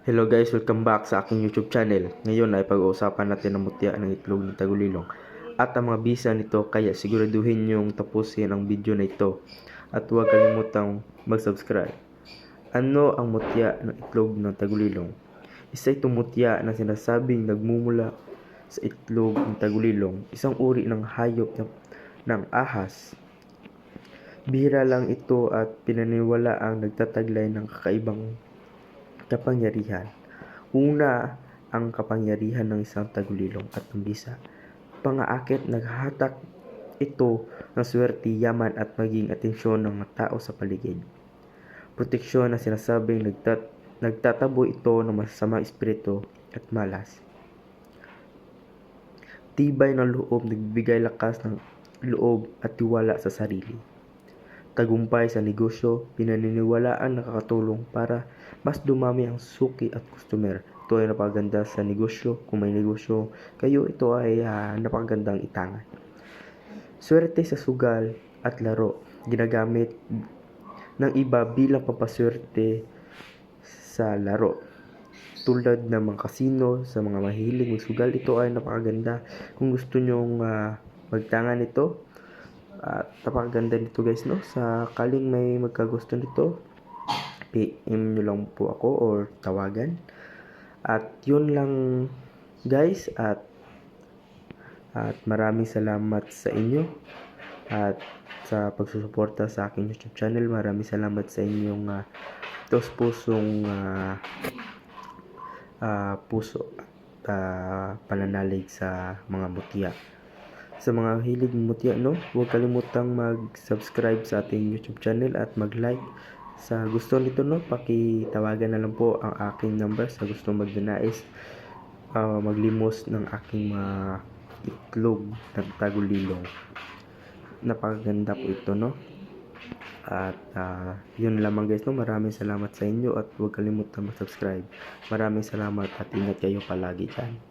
Hello guys, welcome back sa aking YouTube channel. Ngayon ay pag-uusapan natin ang mutya ng itlog ng tagulilong at ang mga bisa nito kaya siguraduhin yung tapusin ang video na ito at huwag kalimutang mag-subscribe. Ano ang mutya ng itlog ng tagulilong? Isa itong mutya na sinasabing nagmumula sa itlog ng tagulilong, isang uri ng hayop na, ng ahas. Bihira lang ito at pinaniwala ang nagtataglay ng kakaibang kapangyarihan. Una, ang kapangyarihan ng isang tagulilong at ng bisa. Pangaakit, naghahatak ito ng swerte, yaman at maging atensyon ng mga tao sa paligid. Proteksyon na sinasabing nagtat nagtatabo ito ng masasamang espiritu at malas. Tibay ng loob, nagbibigay lakas ng loob at tiwala sa sarili tagumpay sa negosyo, pinaniniwalaan nakakatulong para mas dumami ang suki at customer. Ito ay napakaganda sa negosyo. Kung may negosyo kayo, ito ay uh, napakagandang itangan. Swerte sa sugal at laro. Ginagamit ng iba bilang pampaswerte sa laro. Tulad ng mga kasino, sa mga mahilig magsugal, ito ay napakaganda. Kung gusto nyong uh, magtangan ito, at napakaganda nito guys no. Sa kaling may magkagusto nito, PM nyo lang po ako or tawagan. At yun lang guys at at maraming salamat sa inyo at sa pagsusuporta sa aking YouTube channel. Maraming salamat sa inyong uh, tos pusong uh, uh, puso at uh, pananalig sa mga mutya sa mga hilig mutya no huwag kalimutang mag-subscribe sa ating YouTube channel at mag-like. Sa gusto nito no pakitawagan na lang po ang aking number sa gusto magdanais uh, maglimos ng aking mga itlog ng napakaganda po ito no? At uh, yun lamang guys no? Maraming salamat sa inyo at huwag kalimutang mag-subscribe. Maraming salamat at ingat kayo palagi dyan